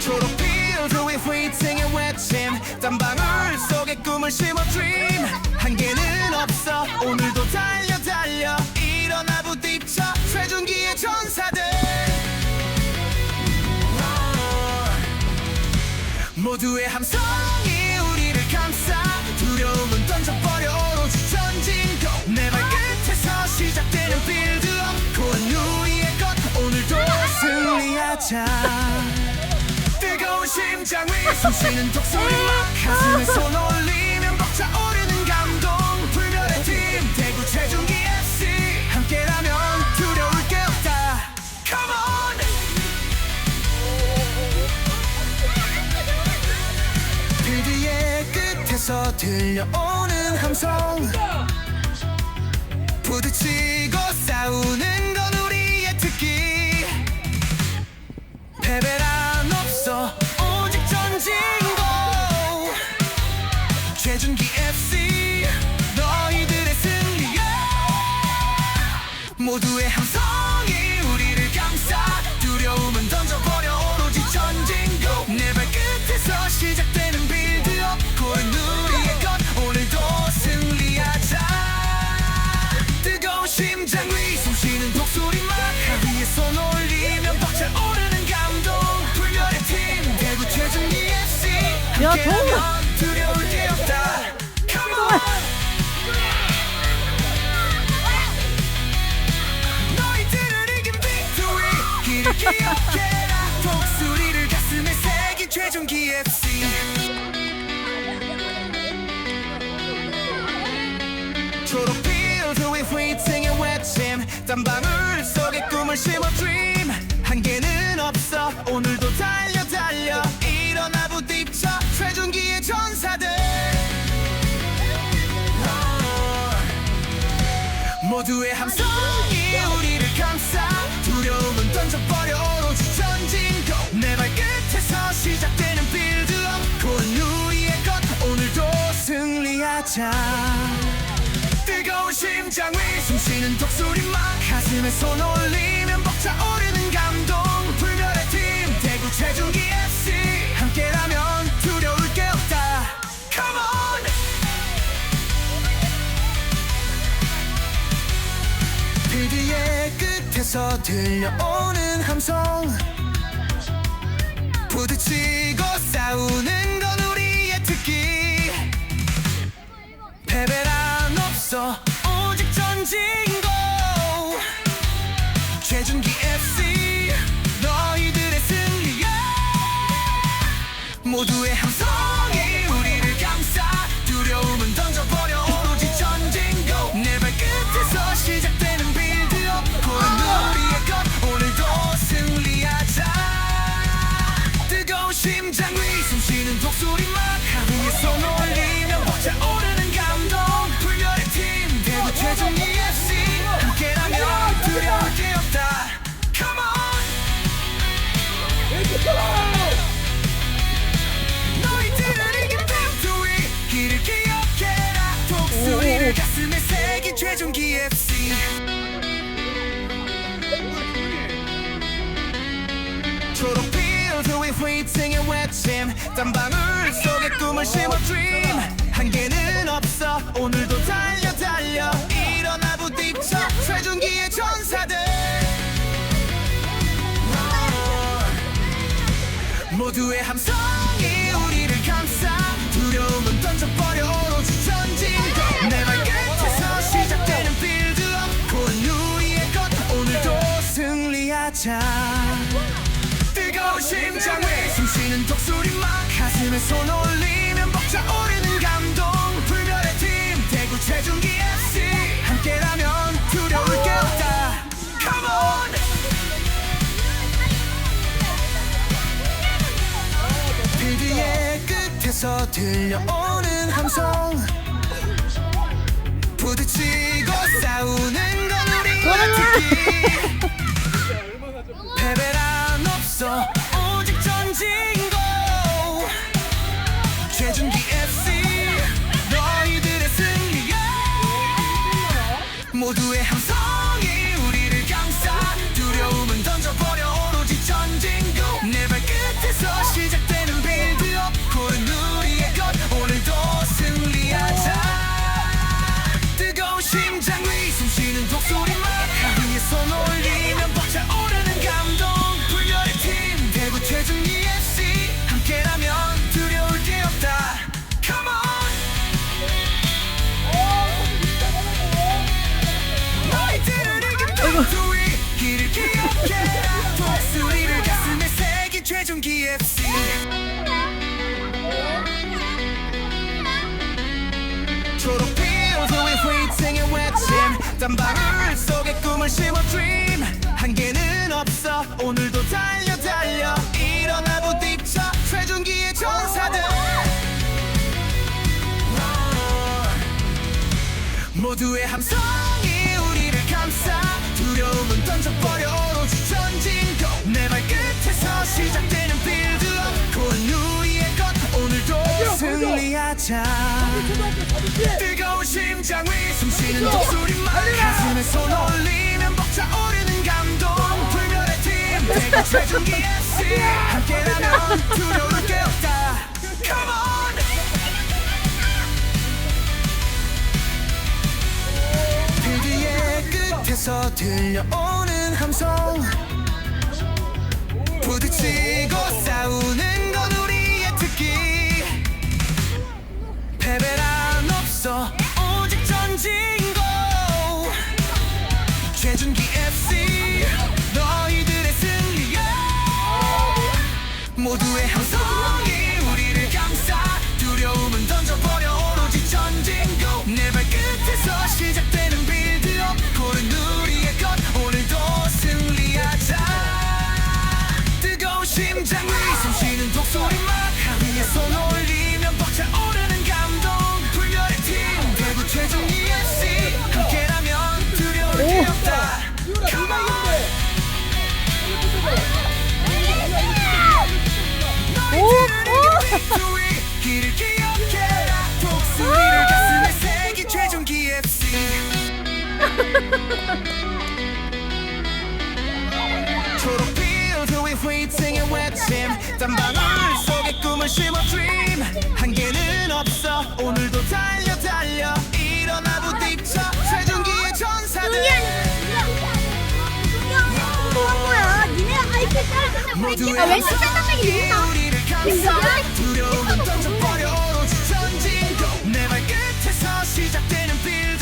초록빛 위에 휘팅의 외침. 땀방울 속에 꿈을 심어 dream. 한계는 없어. 오늘도 달려 달려. 일어나 부딪혀. 최준기의 전사들. 모두의 함성이 우리를 감싸 두려움은 던져버려. 오로지 전진고 내 발끝에서 시작되는 빌드업. 고운 우리의 것. 오늘도 승리하자 심장 위 숨쉬는 독소리. 막 가슴에 손 올리면 벅차오르는 감동. 불멸의 팀 대구 최종기 FC 함께라면 두려울 게 없다. Come on! 필드의 끝에서 들려오는 함성. 부딪히 모두의 함성이 우리를 감싸 두려움은 던져버려 오로지 전진고 내 발끝에서 시작되는 빌드업. 고른 우리의 것 오늘도 승리하자. 뜨거운 심장 위 숨쉬는 독소리 막 하위에 손 올리면 벅차 오르는 감동. 불멸의 팀 대구 최준기 FC 야, 함께라면 초록빛 위에 휘팅의 외침 땀방울 속에 꿈을 심어 dream 한계는 없어 오늘도 달려 달려 일어나 부딪혀 최종기의 전사들 모두의 함성 승리하자 뜨거운 심장 위 숨쉬는 독소리 막 가슴에 손 올리면 벅차오르는 감동. 불멸의 팀 대구 최종기 FC 함께라면 두려울 게 없다. Come on! 필드의 끝에서 들려오는 함성. 부딪히고 싸우는 패배란 없어. 오직 전진고 최준기 FC 너희들의 승리야. 모두의 위에 휘팅의 외침. 땀방울 속에 꿈을 심어 dream 한계는 없어. 오늘도 달려 달려. 일어나 부딪혀. 최준기의 전사들. 모두의 함성이 우리를 감싸 두려움은 던져버려. 오로지 전진고 내 발끝에서 시작되는 빌드업. 고운 우리의 것. 오늘도 승리하자 위 숨쉬는 독소리 막 가슴에 손 올리면 벅차오르는 감동. 불멸의 팀 대구 최준기 FC 함께라면 두려울 게 없다. Come on! 필드의 끝에서 들려오는 함성. 부딪히고 싸우는 건 우리의 특 달려 달려. 일어나 부딪혀. 최종기의 전사들. 모두의 함성이 우리를 감싸 두려움은 던져버려 오로지 전진고 내 발끝에서 시작되는 빌드업. 고른 우리의 것. 오늘도 승리하자. 뜨거운 심장 위 숨쉬는 독수리만 가슴에 손 올리 서 들려오는 함성 부딪히고 싸우는 건 우리의 특기. 패배란 없어 오직 전진고. 최준기 FC 모두의 함성 땀방울 속에 꿈을 심어 dream. 한계는 없어. 오늘도 달려 달려. 일어나 부딪혀. 최종기의 전사들. 뭐야? 니네 아이패드 따라 모두의 아, 왜 깜짝이야? 함성이 우리를 감싸 두려움은 던져버려. 오로지 전진고 내 발끝에서 시작되는 빌드